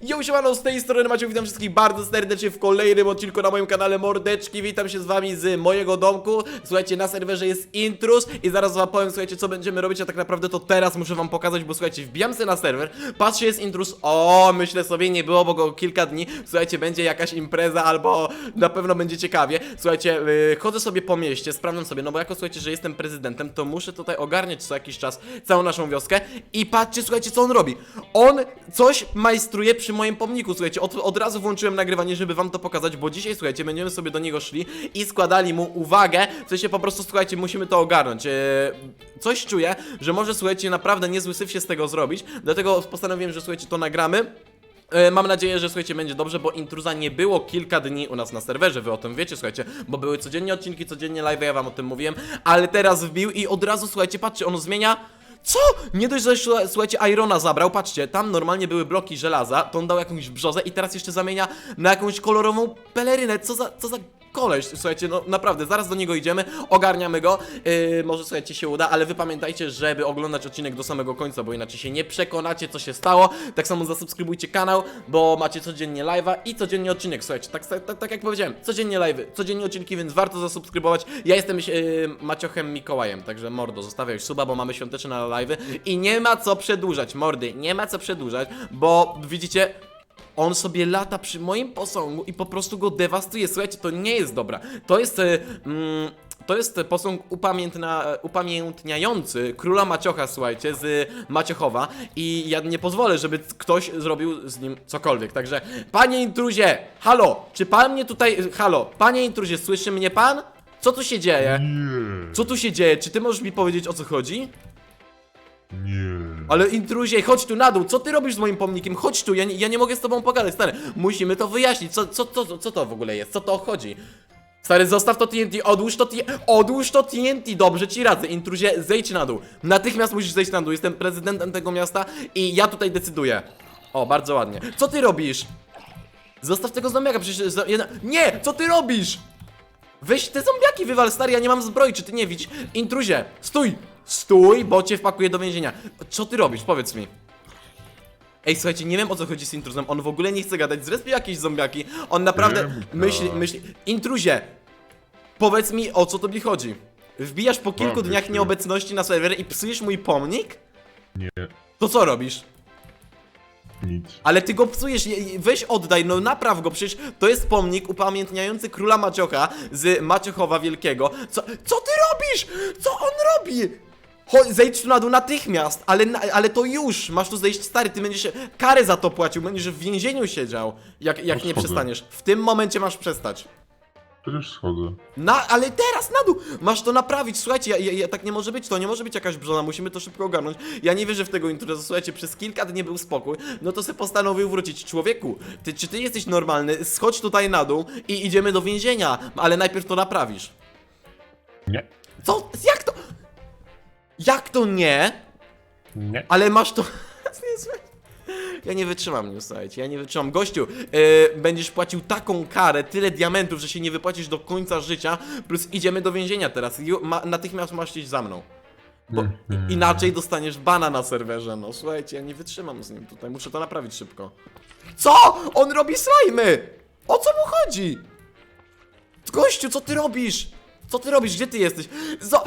Yo, siemano, z tej strony Maciek, witam wszystkich bardzo serdecznie w kolejnym odcinku na moim kanale Mordeczki. Witam się z wami z mojego domku. Słuchajcie, na serwerze jest intrus i zaraz wam powiem, słuchajcie, co będziemy robić A tak naprawdę to teraz muszę wam pokazać, bo słuchajcie, wbijam sobie na serwer. Patrzcie, jest intrus, o, myślę sobie, nie było, bo go kilka dni. Słuchajcie, będzie jakaś impreza albo na pewno będzie ciekawie. Słuchajcie, yy, chodzę sobie po mieście, sprawdzam sobie, no bo jako słuchajcie, że jestem prezydentem To muszę tutaj ogarniać co jakiś czas całą naszą wioskę. I patrzcie, słuchajcie, co on robi. On coś majstruje przy moim pomniku, słuchajcie, od, od razu włączyłem nagrywanie, żeby wam to pokazać, bo dzisiaj, słuchajcie, będziemy sobie do niego szli i składali mu uwagę, w sensie po prostu, słuchajcie, musimy to ogarnąć. Eee, coś czuję, że może, słuchajcie, naprawdę niezły syf się z tego zrobić, dlatego postanowiłem, że, słuchajcie, to nagramy. E, Mam nadzieję, że słuchajcie, będzie dobrze, bo intruza nie było kilka dni u nas na serwerze, wy o tym wiecie, słuchajcie, bo były codziennie odcinki, codziennie live, ja wam o tym mówiłem, ale teraz wbił i od razu, słuchajcie, patrzcie, on zmienia co? Nie dość, że słucha- słuchajcie, Irona zabrał, patrzcie, tam normalnie były bloki żelaza, to on dał jakąś brzozę i teraz jeszcze zamienia na jakąś kolorową pelerynę, co za, co za koleś, słuchajcie, no naprawdę, zaraz do niego idziemy, ogarniamy go, yy, może słuchajcie się uda, ale wy pamiętajcie, żeby oglądać odcinek do samego końca, bo inaczej się nie przekonacie, co się stało, tak samo zasubskrybujcie kanał, bo macie codziennie live'a i codziennie odcinek, słuchajcie, tak, tak, tak jak powiedziałem, codziennie live'y, codziennie odcinki, więc warto zasubskrybować, ja jestem yy, Maciochem Mikołajem, także mordo, zostawiaj suba, bo mamy świąteczne live'y i nie ma co przedłużać, mordy, nie ma co przedłużać, bo widzicie, on sobie lata przy moim posągu i po prostu go dewastuje. Słuchajcie, to nie jest dobra. To jest. e, Mm, to jest posąg upamiętna, upamiętniający króla Maciocha, słuchajcie, z Maciochowa i ja nie pozwolę, żeby ktoś zrobił z nim cokolwiek. Także, panie intruzie, halo, czy pan mnie tutaj, halo, panie intruzie, słyszy mnie pan? Co tu się dzieje? Co tu się dzieje? Czy ty możesz mi powiedzieć o co chodzi? Nie. Ale intruzie, chodź tu na dół, co ty robisz z moim pomnikiem? Chodź tu, ja nie, ja nie mogę z tobą pogadać, stary. Musimy to wyjaśnić, co, co, co, co to w ogóle jest, co to chodzi? Stary, zostaw to TNT, odłóż to TNT, odłóż to TNT, dobrze ci radzę, intruzie, zejdź na dół. Natychmiast musisz zejść na dół, jestem prezydentem tego miasta i ja tutaj decyduję. O, bardzo ładnie. Co ty robisz? Zostaw tego zombiaka, przecież... Jedna... Nie, co ty robisz? Weź te zombiaki wywal, stary, ja nie mam zbroi, czy ty nie widzisz? Intruzie, stój! Stój, bo cię wpakuję do więzienia. Co ty robisz? Powiedz mi. Ej, słuchajcie, nie wiem o co chodzi z intruzem, on w ogóle nie chce gadać, zrespił jakieś zombiaki, on naprawdę Wiem, myśli, tak. myśli... Intruzie, powiedz mi o co tobie chodzi. Wbijasz po kilku dniach się. nieobecności na serwer i psujesz mój pomnik? Nie, To co robisz? nic. Ale ty go psujesz, je- je- weź oddaj, no napraw go, przecież to jest pomnik upamiętniający króla Maciocha z Maciochowa Wielkiego. Co, co ty robisz? Co on robi? Chodź, zejdź tu na dół natychmiast, ale, ale to już, masz tu zejść stary, ty będziesz karę za to płacił, będziesz w więzieniu siedział, jak, jak nie przestaniesz. W tym momencie masz przestać. Przecież schodzę. Na, ale teraz na dół! Masz to naprawić, słuchajcie, ja, ja, ja, tak nie może być, to nie może być jakaś brzona, musimy to szybko ogarnąć. Ja nie wierzę w tego intruza, słuchajcie, przez kilka dni był spokój, no to se postanowił wrócić. Człowieku, ty, czy ty jesteś normalny? Schodź tutaj na dół i idziemy do więzienia, ale najpierw to naprawisz. Nie, Co? Jak? Jak to nie? nie. Ale masz to... Ja nie wytrzymam, nie słuchajcie, ja nie wytrzymam. Gościu, yy, będziesz płacił taką karę, tyle diamentów, że się nie wypłacisz do końca życia, plus idziemy do więzienia teraz. Ju, ma, natychmiast masz iść za mną. Bo Mhm. inaczej dostaniesz bana na serwerze, no słuchajcie, ja nie wytrzymam z nim tutaj, muszę to naprawić szybko. Co? On robi slajmy! O co mu chodzi? Gościu, co ty robisz? Co ty robisz? Gdzie ty jesteś? Zo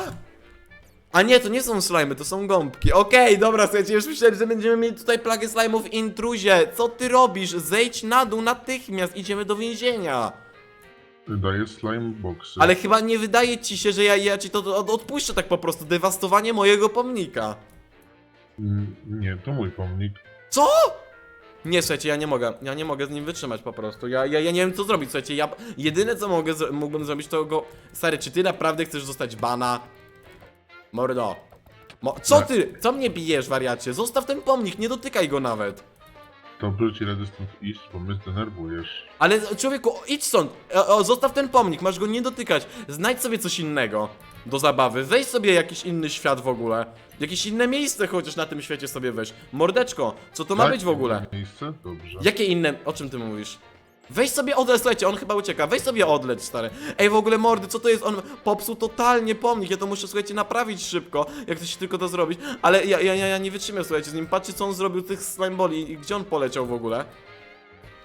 a nie, to nie są slimy, to są gąbki. Okej, dobra, słuchajcie, już myślałem, że będziemy mieli tutaj plagę slime'ów w intruzie. Co ty robisz? Zejdź na dół natychmiast, idziemy do więzienia. Daję slime boxy. Ale chyba nie wydaje ci się, że ja, ja ci to od, odpuszczę tak po prostu. Dewastowanie mojego pomnika. Mm, Nie, to mój pomnik. Co? Nie, słuchajcie, ja nie mogę, ja nie mogę z nim wytrzymać po prostu. Ja, ja, ja nie wiem co zrobić, słuchajcie, ja jedyne co mogę, zro- mógłbym zrobić to go... Stary, czy ty naprawdę chcesz zostać bana? Mordo. Mo co Nie. ty? Co mnie bijesz, wariacie? Zostaw ten pomnik, nie dotykaj go nawet. Dobrze ci radzę stąd iść, bo mnie zdenerwujesz. Ale człowieku, idź stąd. O, o, zostaw ten pomnik, masz go nie dotykać. Znajdź sobie coś innego do zabawy. Weź sobie jakiś inny świat w ogóle. Jakieś inne miejsce chociaż na tym świecie sobie weź. Mordeczko, co to ma Tak? być w ogóle? Miejsce? Dobrze. Jakie inne? O czym ty mówisz? Weź sobie odleć, słuchajcie, on chyba ucieka. Weź sobie odleć, stary. Ej, w ogóle mordy, co to jest? On popsuł totalnie pomnik. Ja to muszę, słuchajcie, naprawić szybko, jak to się tylko to zrobić. Ale ja, ja, ja, ja nie wytrzymam, słuchajcie, z nim. Patrzcie, co on zrobił tych slimeboli i gdzie on poleciał w ogóle.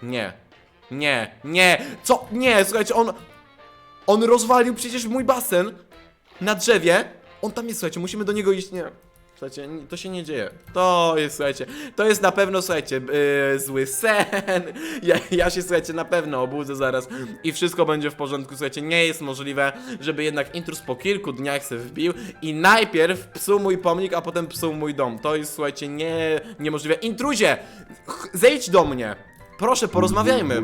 Nie. Nie, nie. Co? Nie, słuchajcie, on... On rozwalił przecież mój basen na drzewie. On tam jest, słuchajcie, musimy do niego iść. Nie. Słuchajcie, to się nie dzieje. To jest, słuchajcie, to jest na pewno, słuchajcie, yy, zły sen. Ja, ja się, słuchajcie, na pewno obudzę zaraz i wszystko będzie w porządku. Słuchajcie, nie jest możliwe, żeby jednak intrus po kilku dniach se wbił i najpierw psuł mój pomnik, a potem psuł mój dom. To jest, słuchajcie, nie, niemożliwe. Intruzie, zejdź do mnie. Proszę, porozmawiajmy.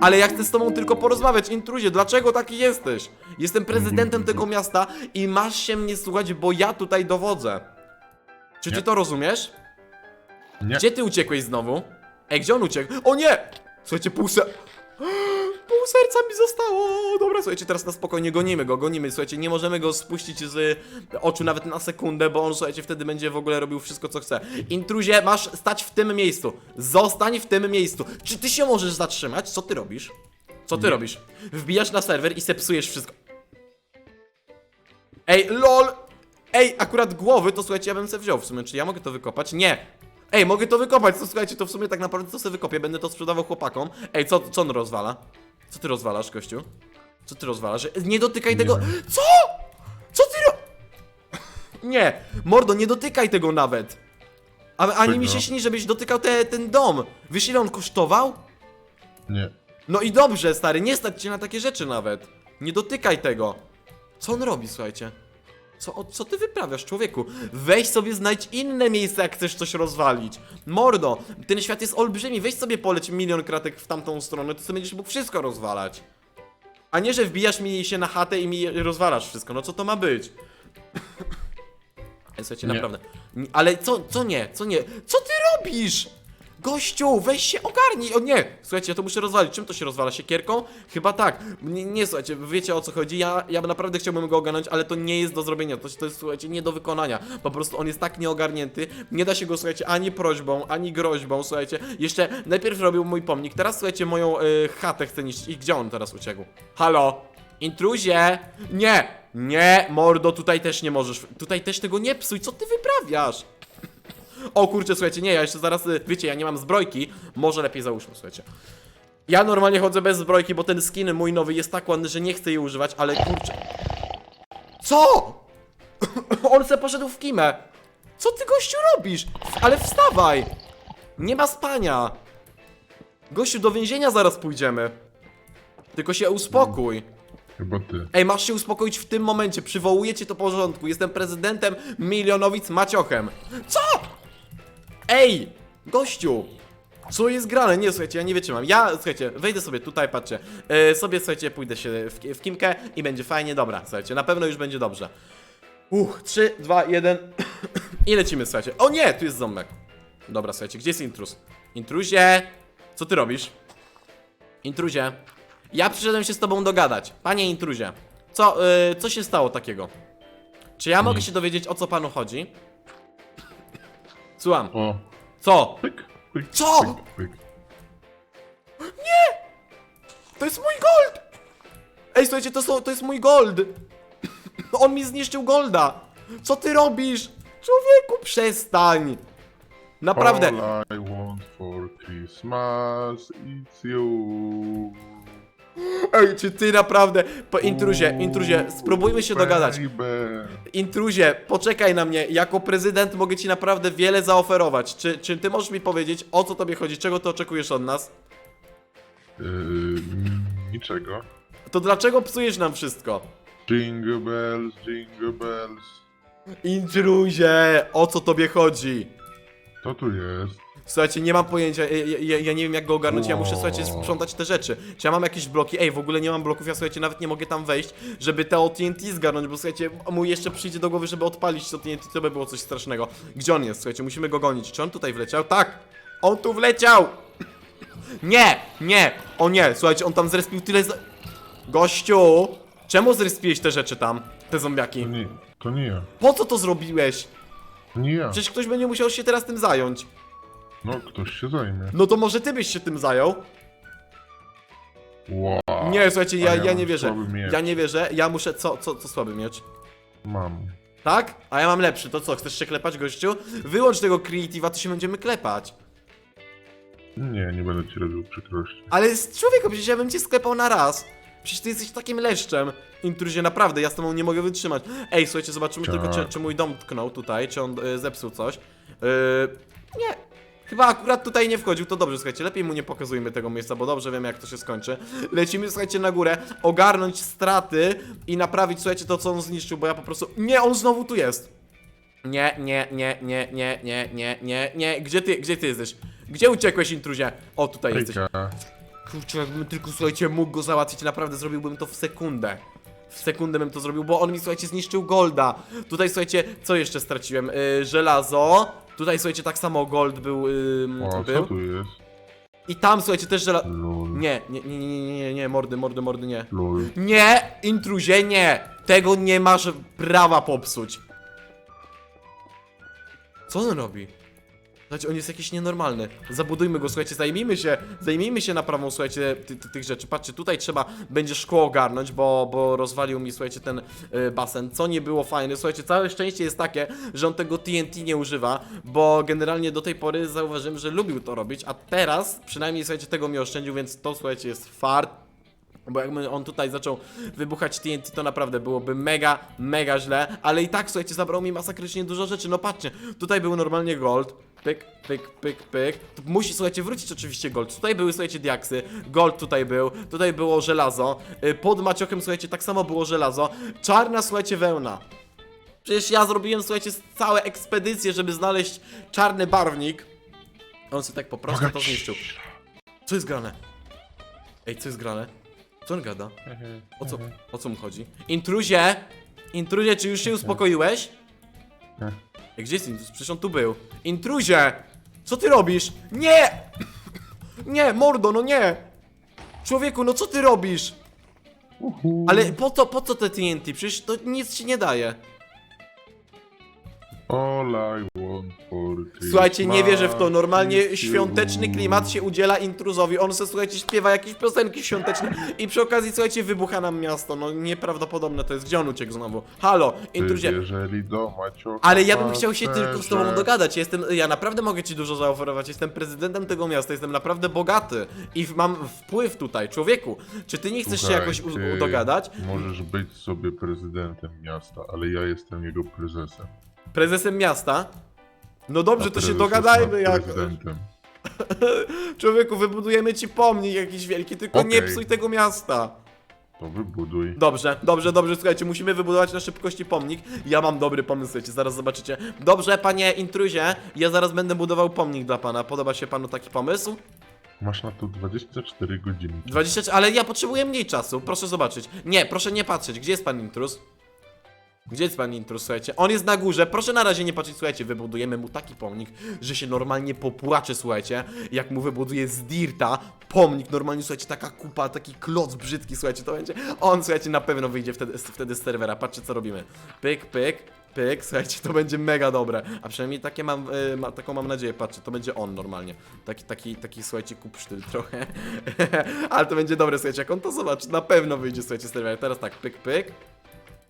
Ale ja chcę z tobą tylko porozmawiać, intruzie, dlaczego taki jesteś? Jestem prezydentem tego miasta i masz się mnie słuchać, bo ja tutaj dowodzę. Czy ty Nie. to rozumiesz? Nie. Gdzie ty uciekłeś znowu? Ej, gdzie on uciekł? O nie! Słuchajcie, pół ser... Pół serca mi zostało! Dobra, słuchajcie, teraz na spokojnie gonimy go, gonimy. Słuchajcie, nie możemy go spuścić z oczu nawet na sekundę, bo on, słuchajcie, wtedy będzie w ogóle robił wszystko, co chce. Intruzie, masz stać w tym miejscu. Zostań w tym miejscu. Czy ty się możesz zatrzymać? Co ty robisz? Co ty Nie. robisz? Wbijasz na serwer i sepsujesz wszystko. Ej, lol! Ej, akurat głowy to słuchajcie, ja bym se wziął w sumie. Czy ja mogę to wykopać? Nie! Ej, mogę to wykopać, to słuchajcie, to w sumie tak naprawdę to sobie wykopię, będę to sprzedawał chłopakom. Ej, co, co on rozwala? Co ty rozwalasz, gościu? Co ty rozwalasz? Nie dotykaj tego. Co? Co ty ro... Nie, mordo, nie dotykaj tego nawet. A, ani mi się śni, żebyś dotykał te, ten dom. Wiesz ile on kosztował? Nie. No i dobrze, stary, nie stać cię na takie rzeczy nawet. Nie dotykaj tego. Co on robi, słuchajcie? Co, o, co ty wyprawiasz, człowieku? Weź sobie znajdź inne miejsce, jak chcesz coś rozwalić. Mordo, ten świat jest olbrzymi, weź sobie poleć milion kratek w tamtą stronę, to sobie będziesz mógł wszystko rozwalać. A nie, że wbijasz mi się na chatę i mi rozwalasz wszystko, no co to ma być? Słuchajcie, Nie. naprawdę. Ale co, co nie, co nie? Co ty robisz? Gościu, weź się ogarnij! O nie! Słuchajcie, ja to muszę rozwalić. Czym to się rozwala? Siekierką? Chyba tak. Nie, nie słuchajcie, wiecie o co chodzi. Ja, ja naprawdę chciałbym go ogarnąć, ale to nie jest do zrobienia. To, to jest, słuchajcie, nie do wykonania. Po prostu on jest tak nieogarnięty. Nie da się go, słuchajcie, ani prośbą, ani groźbą, słuchajcie. Jeszcze najpierw robił mój pomnik, teraz, słuchajcie, moją y, chatę chce niszczyć. I gdzie on teraz uciekł? Halo? Intruzie! Nie! Nie, mordo, tutaj też nie możesz. Tutaj też tego nie psuj. Co ty wyprawiasz? O kurczę, słuchajcie, nie, ja jeszcze zaraz, y, wiecie, ja nie mam zbrojki, może lepiej załóżmy, słuchajcie. Ja normalnie chodzę bez zbrojki, bo ten skin mój nowy jest tak ładny, że nie chcę jej używać, ale kurczę... Co? On se poszedł w kimę. Co ty, gościu, robisz? Ale wstawaj! Nie ma spania. Gościu, do więzienia zaraz pójdziemy. Tylko się uspokój. Chyba ty. Ej, masz się uspokoić w tym momencie, przywołuję cię do porządku. Jestem prezydentem milionowic Maciochem. Co? Ej, gościu! Co jest grane? Nie, słuchajcie, ja nie wytrzymam. Ja, słuchajcie, wejdę sobie tutaj, patrzcie. E, sobie, słuchajcie, pójdę się w, w kimkę i będzie fajnie. Dobra, słuchajcie, na pewno już będzie dobrze. Uch, 3, 2, 1 i lecimy, słuchajcie. O nie, tu jest ząbek. Dobra, słuchajcie, gdzie jest intruz? Intruzie! Co ty robisz? Intruzie, ja przyszedłem się z tobą dogadać. Panie intruzie, co, y, co się stało takiego? Czy ja mogę Nic. się dowiedzieć, o co panu chodzi? Słucham, O. co? Pyk, pyk, Co? Pyk, pyk. To jest mój gold! Ej, słuchajcie, to, są, to jest mój gold! On mi zniszczył golda! Co ty robisz? Człowieku, przestań! Naprawdę, All I want for Christmas is you. Ej, czy ty naprawdę... Po intruzie, intruzie, spróbujmy się dogadać. Baby. Intruzie, poczekaj na mnie. Jako prezydent mogę ci naprawdę wiele zaoferować. Czy, czy ty możesz mi powiedzieć, o co tobie chodzi? Czego ty oczekujesz od nas? Yy, niczego. To dlaczego psujesz nam wszystko? Jingle bells, jingle bells. Intruzie, o co tobie chodzi? To tu jest. Słuchajcie, nie mam pojęcia, ja, ja, ja nie wiem jak go ogarnąć, ja muszę, słuchajcie, sprzątać te rzeczy. Czy ja mam jakieś bloki? Ej, w ogóle nie mam bloków, ja, słuchajcie, nawet nie mogę tam wejść, żeby te TNT zgarnąć, bo, słuchajcie, mu jeszcze przyjdzie do głowy, żeby odpalić to TNT, to by było coś strasznego. Gdzie on jest? Słuchajcie, musimy go gonić. Czy on tutaj wleciał? Tak! On tu wleciał! Nie! Nie! O nie! Słuchajcie, on tam zrespił tyle za... Gościu! Czemu zrespiłeś te rzeczy tam? Te zombiaki? To nie, to nie ja. Po co to zrobiłeś? To nie ja. Przecież ktoś będzie musiał się teraz tym zająć. No, ktoś się zajmie. No to może ty byś się tym zajął? Wow. Nie, słuchajcie, ja, A ja ja nie mam wierzę. słaby miecz. Ja nie wierzę, ja muszę. Co, co, co słaby miecz? Mam. Tak? A ja mam lepszy, to co, chcesz się klepać, gościu? Wyłącz tego creative'a, to się będziemy klepać. Nie, nie będę ci robił przykrości. Ale z człowieku, przecież ja bym cię sklepał na raz. Przecież ty jesteś takim leszczem. Intruzie, naprawdę, ja z tobą nie mogę wytrzymać. Ej, słuchajcie, zobaczymy Tak. tylko, czy, czy mój dom tknął tutaj, czy on y, zepsuł coś. Yy, nie. Chyba akurat tutaj nie wchodził, to dobrze, słuchajcie, lepiej mu nie pokazujmy tego miejsca, bo dobrze wiemy jak to się skończy. Lecimy, słuchajcie, na górę, ogarnąć straty i naprawić, słuchajcie, to co on zniszczył, bo ja po prostu... Nie, on znowu tu jest! Nie, nie, nie, nie, nie, nie, nie, nie, nie, gdzie ty, gdzie ty jesteś? Gdzie uciekłeś, intruzie? O, tutaj jesteś. Kurczę, jakbym tylko, słuchajcie, mógł go załatwić, naprawdę zrobiłbym to w sekundę. W sekundę bym to zrobił, bo on mi, słuchajcie, zniszczył golda. Tutaj, słuchajcie, co jeszcze straciłem? Yy, żelazo. Tutaj, słuchajcie, tak samo gold był, yy, O, co był. tu jest? I tam, słuchajcie, też żelazo... Lol. Nie, nie, nie, nie, nie, nie, nie, mordy, mordy, mordy, nie. Lol. Nie, intruzie, nie! Tego nie masz prawa popsuć. Co on robi? Słuchajcie, on jest jakiś nienormalny. Zabudujmy go, słuchajcie, zajmijmy się, zajmijmy się naprawą, słuchajcie, ty, ty, tych rzeczy. Patrzcie, tutaj trzeba będzie szkło ogarnąć, bo, bo rozwalił mi, słuchajcie, ten y, basen, co nie było fajne. Słuchajcie, całe szczęście jest takie, że on tego TNT nie używa, bo generalnie do tej pory zauważyłem, że lubił to robić, a teraz przynajmniej, słuchajcie, tego mi oszczędził, więc to, słuchajcie, jest fart. Bo jakby on tutaj zaczął wybuchać TNT, to naprawdę byłoby mega, mega źle. Ale i tak, słuchajcie, zabrał mi masakrycznie dużo rzeczy. No patrzcie, tutaj był normalnie gold. Pyk, pyk, pyk, pyk. Tu musi, słuchajcie, wrócić oczywiście gold. Tutaj były, słuchajcie, diaksy. Gold tutaj był. Tutaj było żelazo. Y, Pod maciochem, słuchajcie, tak samo było żelazo. Czarna, słuchajcie, wełna. Przecież ja zrobiłem, słuchajcie, całe ekspedycje, żeby znaleźć czarny barwnik. On sobie tak po prostu to zniszczył. Co jest grane? Ej, co jest grane? Co on gada? O co, o co mu chodzi? Intruzie! Intruzie, czy już się uspokoiłeś? Nie. Ej, Gdzie jest intruz? Przecież on tu był. Intruzie! Co ty robisz? Nie! Nie, mordo, no nie! Człowieku, no co ty robisz? Ale po co, po co te TNT? Przecież to nic ci nie daje. All I want for Christmas Słuchajcie, nie wierzę w to. Normalnie świąteczny klimat się udziela intruzowi. On se, słuchajcie, śpiewa jakieś piosenki świąteczne i przy okazji, słuchajcie, wybucha nam miasto. No nieprawdopodobne to jest. Gdzie on uciekł znowu? Halo, intruzie. Jeżeli Ale ja bym chciał się tylko z tobą dogadać. Ja Jestem, ja naprawdę mogę ci dużo zaoferować. Jestem prezydentem tego miasta, jestem naprawdę bogaty i w- mam wpływ tutaj, człowieku. Czy ty nie chcesz się Słuchaj, jakoś u, ty u, dogadać? Możesz być sobie prezydentem miasta, ale ja jestem jego prezesem. Prezesem miasta? No dobrze, to się dogadajmy prezydentem. Człowieku, wybudujemy ci pomnik jakiś wielki, tylko nie psuj tego miasta. To wybuduj. Dobrze, dobrze, dobrze, słuchajcie, musimy wybudować na szybkości pomnik. Ja mam dobry pomysł, słuchajcie, zaraz zobaczycie. Dobrze, panie intruzie, ja zaraz będę budował pomnik dla pana. Podoba się panu taki pomysł? Masz na to 24 godziny. 20, ale ja potrzebuję mniej czasu, proszę zobaczyć. Nie, proszę nie patrzeć, gdzie jest pan intruz? Gdzie jest pan intruz, słuchajcie? On jest na górze, proszę na razie nie patrzeć, słuchajcie, wybudujemy mu taki pomnik, że się normalnie popłacze, słuchajcie, jak mu wybuduję z dirta pomnik, normalnie, słuchajcie, taka kupa, taki kloc brzydki, słuchajcie, to będzie, on, słuchajcie, na pewno wyjdzie wtedy, wtedy z serwera, patrzcie, co robimy. Pyk, pyk, pyk, słuchajcie, to będzie mega dobre, a przynajmniej takie mam, y, ma, taką mam nadzieję, patrzcie, to będzie on normalnie, taki, taki, taki, słuchajcie, kupsztyl trochę, ale to będzie dobre, słuchajcie, jak on to zobaczy, na pewno wyjdzie, słuchajcie, z teraz tak, pyk, pyk,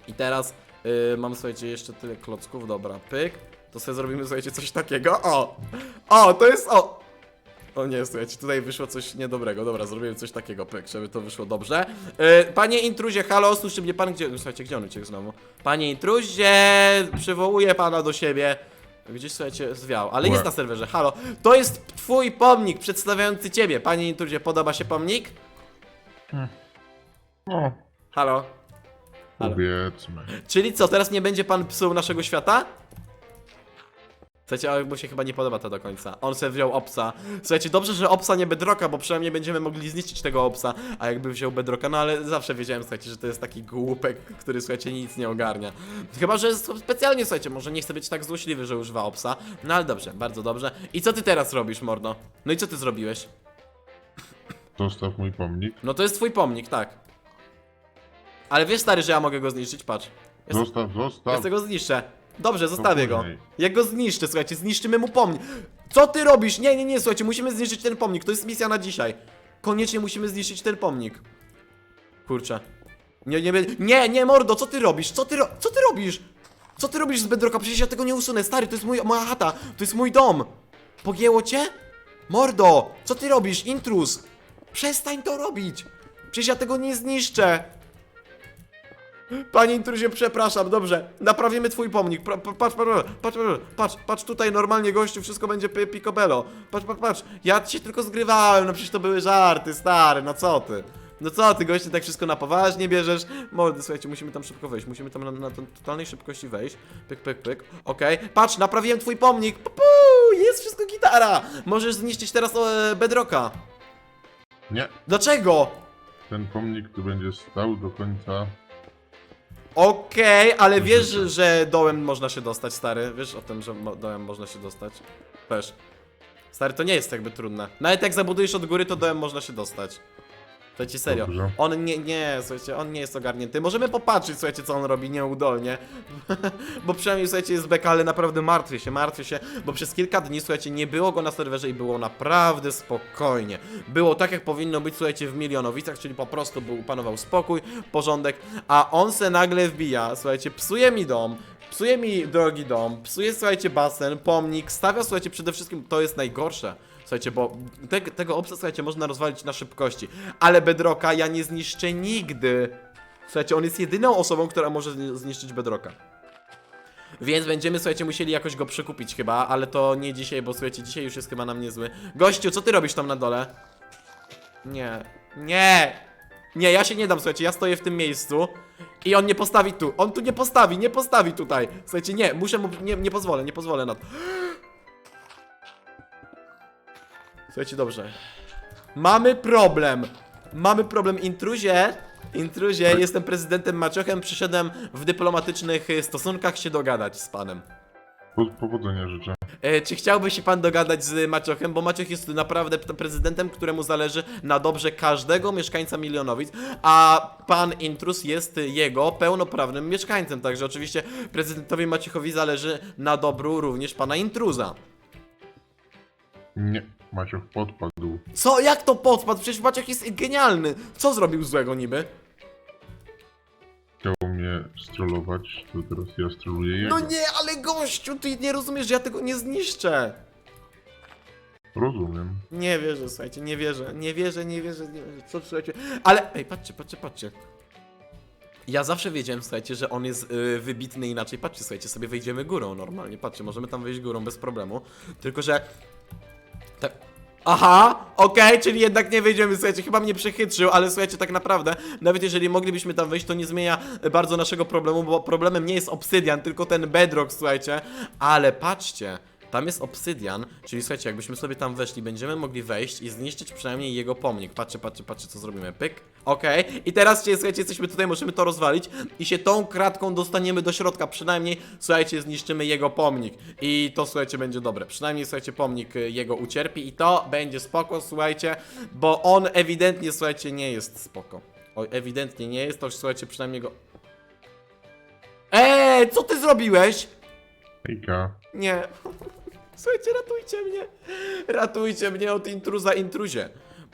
i teraz y, mam, słuchajcie, jeszcze tyle klocków, dobra, pyk. To sobie zrobimy, słuchajcie, coś takiego. O! O, to jest o! O nie, słuchajcie, tutaj wyszło coś niedobrego. Dobra, zrobimy coś takiego, pyk, żeby to wyszło dobrze. Y, panie intruzie, halo, słyszy mnie pan, gdzie... Słuchajcie, gdzie on uciekł znowu? Panie intruzie, przywołuję pana do siebie. Gdzieś, słuchajcie, zwiał, ale jest na serwerze, halo. To jest twój pomnik przedstawiający ciebie. Panie intruzie, podoba się pomnik? O, Halo? Powiedzmy. Czyli co, teraz nie będzie pan psuł naszego świata? Słuchajcie, ale mu się chyba nie podoba to do końca. On sobie wziął obsa. Słuchajcie, dobrze, że obsa nie bedroka, bo przynajmniej będziemy mogli zniszczyć tego obsa. A jakby wziął bedroka, no ale zawsze wiedziałem, słuchajcie, że to jest taki głupek, który, słuchajcie, nic nie ogarnia. Chyba, że specjalnie, słuchajcie, może nie chce być tak złośliwy, że używa obsa. No ale dobrze, bardzo dobrze. I co ty teraz robisz, mordo? No i co ty zrobiłeś? Zostaw mój pomnik. No to jest twój pomnik, tak. Ale wiesz, stary, że ja mogę go zniszczyć, patrz. Ja Zostaw, Ja zostaw. sobie go zniszczę. Dobrze, zostawię go. później. Jak go zniszczę, słuchajcie, zniszczymy mu pomnik. Co ty robisz? Nie, nie, nie, słuchajcie, musimy zniszczyć ten pomnik. To jest misja na dzisiaj. Koniecznie musimy zniszczyć ten pomnik. Kurczę. Nie, nie, nie, nie, nie, mordo, co ty robisz? Co ty, ro co ty robisz? Co ty robisz z bedrocka? Przecież ja tego nie usunę, stary, to jest mój, moja chata, to jest mój dom. Pogięło cię? Mordo, co ty robisz? Intrus! Przestań to robić! Przecież ja tego nie zniszczę! Panie intruzie, przepraszam, dobrze. Naprawimy twój pomnik. Patrz, patrz, patrz, patrz, patrz, patrz tutaj normalnie gościu, wszystko będzie pi- picobello. Patrz, patrz, patrz. Ja się tylko zgrywałem, no przecież to były żarty, stary, no co ty? No co ty, goście, tak wszystko na poważnie bierzesz? Mordy, słuchajcie, musimy tam szybko wejść, musimy tam na, na to- totalnej szybkości wejść. Pyk, pyk, pyk. Okej, patrz, naprawiłem twój pomnik. Pupu, jest wszystko gitara. Możesz zniszczyć teraz e, bedrocka. Nie, Dlaczego? ten pomnik tu będzie stał do końca. Okej, ale wiesz, że dołem można się dostać, stary? Wiesz o tym, że mo- dołem można się dostać? Też. Stary, to nie jest jakby trudne. Nawet jak zabudujesz od góry, to dołem można się dostać. Ci serio. Dobrze. On nie, nie, słuchajcie, on nie jest ogarnięty. Możemy popatrzeć, słuchajcie, co on robi nieudolnie. bo przynajmniej, słuchajcie, jest beka, ale naprawdę martwię się, martwię się, bo przez kilka dni, słuchajcie, nie było go na serwerze i było naprawdę spokojnie. Było tak, jak powinno być, słuchajcie, w Milionowicach, czyli po prostu był, panował spokój, porządek, a on se nagle wbija, słuchajcie, psuje mi dom, psuje mi drogi dom, psuje, słuchajcie, basen, pomnik, stawia, słuchajcie, przede wszystkim, to jest najgorsze. Słuchajcie, bo te, tego obsa, słuchajcie, można rozwalić na szybkości. Ale Bedrocka ja nie zniszczę nigdy. Słuchajcie, on jest jedyną osobą, która może zni- zniszczyć Bedrocka. Więc będziemy, słuchajcie, musieli jakoś go przekupić chyba, ale to nie dzisiaj, bo słuchajcie, dzisiaj już jest chyba nam niezły. Gościu, co ty robisz tam na dole? Nie. Nie! Nie, ja się nie dam, słuchajcie, ja stoję w tym miejscu i on nie postawi tu. On tu nie postawi, nie postawi tutaj. Słuchajcie, nie, muszę mu, nie, nie pozwolę, nie pozwolę na to. Słuchajcie, dobrze. Mamy problem. Mamy problem. Intruzie, intruzie, jestem prezydentem Maciochem, przyszedłem w dyplomatycznych y, stosunkach się dogadać z panem. Po, powodzenia życzę. E, czy chciałby się pan dogadać z Maciochem? Bo Maciuch jest naprawdę p- prezydentem, któremu zależy na dobrze każdego mieszkańca Milionowic, a pan Intrus jest jego pełnoprawnym mieszkańcem. Także oczywiście prezydentowi Maciuchowi zależy na dobru również pana Intruza. Nie, Maciuch podpadł. Co? Jak to podpadł? Przecież Maciuch jest genialny. Co zrobił złego niby? Chciał mnie strollować, to teraz ja stroluję jego. No nie, ale gościu, ty nie rozumiesz, że ja tego nie zniszczę. Rozumiem. Nie wierzę, słuchajcie, nie wierzę, nie wierzę, nie wierzę, nie wierzę. Co słuchajcie? Ale, ej, patrzcie, patrzcie, patrzcie. Ja zawsze wiedziałem, słuchajcie, że on jest y, wybitny inaczej. Patrzcie, słuchajcie, sobie wejdziemy górą normalnie. Patrzcie, możemy tam wejść górą bez problemu. Tylko, że... Tak... Aha, okej, czyli jednak nie wejdziemy, słuchajcie, chyba mnie przechytrzył, ale słuchajcie, tak naprawdę, nawet jeżeli moglibyśmy tam wejść, to nie zmienia bardzo naszego problemu, bo problemem nie jest obsydian, tylko ten bedrock, słuchajcie. Ale patrzcie, tam jest obsydian, czyli słuchajcie, jakbyśmy sobie tam weszli, będziemy mogli wejść i zniszczyć przynajmniej jego pomnik. Patrzcie, patrzcie, patrzcie, co zrobimy. Pyk. Okej. I teraz, słuchajcie, jesteśmy tutaj, możemy to rozwalić i się tą kratką dostaniemy do środka. Przynajmniej, słuchajcie, zniszczymy jego pomnik. I to, słuchajcie, będzie dobre. Przynajmniej, słuchajcie, pomnik y, jego ucierpi i to będzie spoko, słuchajcie, bo on ewidentnie, słuchajcie, nie jest spoko. Oj, ewidentnie nie jest, to słuchajcie, przynajmniej go... Eee, co ty zrobiłeś? Hejka. Nie. Słuchajcie, ratujcie mnie. Ratujcie mnie od intruza intruzie.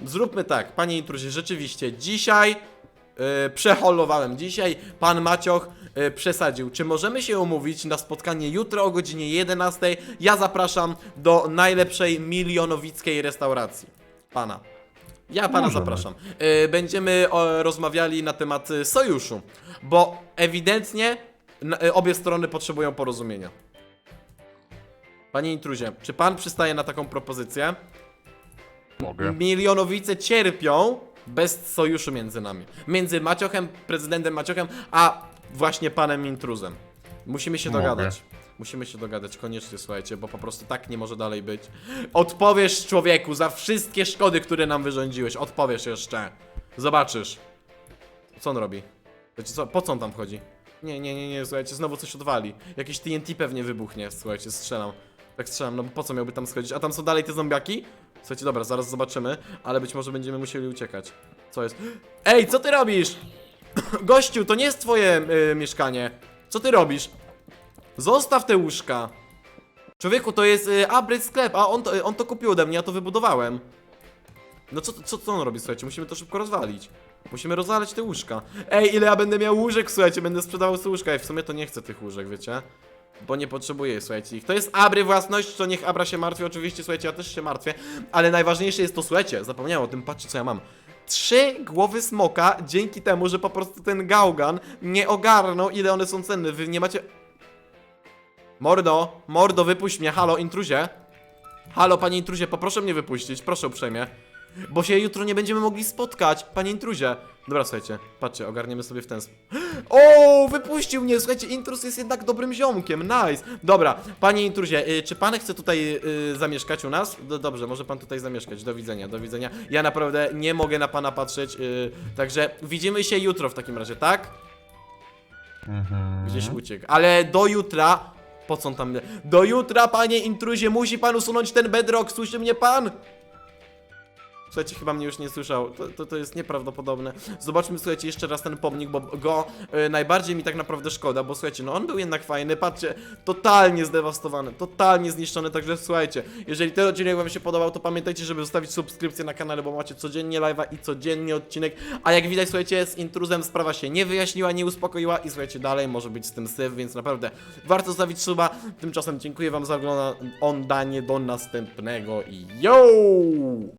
Zróbmy tak, panie intruzie, rzeczywiście dzisiaj yy, przeholowałem. Dzisiaj pan Macioch yy, przesadził. Czy możemy się umówić na spotkanie jutro o godzinie 11? Ja zapraszam do najlepszej milionowickiej restauracji. Pana. Ja pana Możemy. zapraszam. Yy, będziemy o, rozmawiali na temat y, sojuszu, bo ewidentnie n- y, obie strony potrzebują porozumienia. Panie intruzie, czy pan przystaje na taką propozycję? Mogę. Milionowice cierpią bez sojuszu między nami. Między Maciochem, prezydentem Maciochem, a właśnie panem intruzem. Musimy się Mogę. dogadać. Musimy się dogadać koniecznie, słuchajcie, bo po prostu tak nie może dalej być. Odpowiesz człowieku za wszystkie szkody, które nam wyrządziłeś. Odpowiesz jeszcze. Zobaczysz. Co on robi? Wiecie co? Po co on tam wchodzi? Nie, nie, nie, nie, słuchajcie, znowu coś odwali. Jakiś TNT pewnie wybuchnie, słuchajcie, strzelam. Tak strzelam, no bo po co miałby tam schodzić? A tam są dalej te zombiaki? Słuchajcie, dobra, zaraz zobaczymy, ale być może będziemy musieli uciekać. Co jest? Ej, co ty robisz? Gościu, to nie jest twoje y, mieszkanie. Co ty robisz? Zostaw te łóżka. Człowieku, to jest y, Abry sklep, a on to, on to kupił ode mnie, ja to wybudowałem. No co, co, co on robi, słuchajcie? Musimy to szybko rozwalić. Musimy rozwalać te łóżka. Ej, ile ja będę miał łóżek, słuchajcie, będę sprzedawał sobie łóżka. Ej, w sumie to nie chcę tych łóżek, wiecie? Bo nie potrzebuję, słuchajcie, ich. To jest Abry własność, to niech Abra się martwi, oczywiście, słuchajcie, ja też się martwię, ale najważniejsze jest to, słuchajcie, zapomniałem o tym, patrzcie co ja mam. Trzy głowy smoka dzięki temu, że po prostu ten gałgan nie ogarnął, ile one są cenne. Wy nie macie... Mordo, mordo, wypuść mnie, halo, intruzie. Halo, panie intruzie, poproszę mnie wypuścić, proszę uprzejmie. Bo się jutro nie będziemy mogli spotkać, panie intruzie. Dobra, słuchajcie, patrzcie, ogarniemy sobie w ten sposób. O, wypuścił mnie, słuchajcie, intruz jest jednak dobrym ziomkiem, nice. Dobra, panie intruzie, y, czy pan chce tutaj y, zamieszkać u nas? Do, dobrze, może pan tutaj zamieszkać, do widzenia, do widzenia. Ja naprawdę nie mogę na pana patrzeć, y, także widzimy się jutro w takim razie, tak? Mhm. Gdzieś uciekł. Ale do jutra. Po co on tam. Do jutra, panie intruzie, musi pan usunąć ten bedrock, słyszy mnie pan? Słuchajcie, chyba mnie już nie słyszał. To, to, to jest nieprawdopodobne. Zobaczmy, słuchajcie, jeszcze raz ten pomnik, bo go e, najbardziej mi tak naprawdę szkoda, bo słuchajcie, no on był jednak fajny, patrzcie, totalnie zdewastowany, totalnie zniszczony, także słuchajcie, jeżeli ten odcinek wam się podobał, to pamiętajcie, żeby zostawić subskrypcję na kanale, bo macie codziennie live'a i codziennie odcinek, a jak widać, słuchajcie, z intruzem sprawa się nie wyjaśniła, nie uspokoiła i słuchajcie, dalej może być z tym syf, więc naprawdę warto zostawić suba. Tymczasem dziękuję wam za oglądanie, do następnego i yo!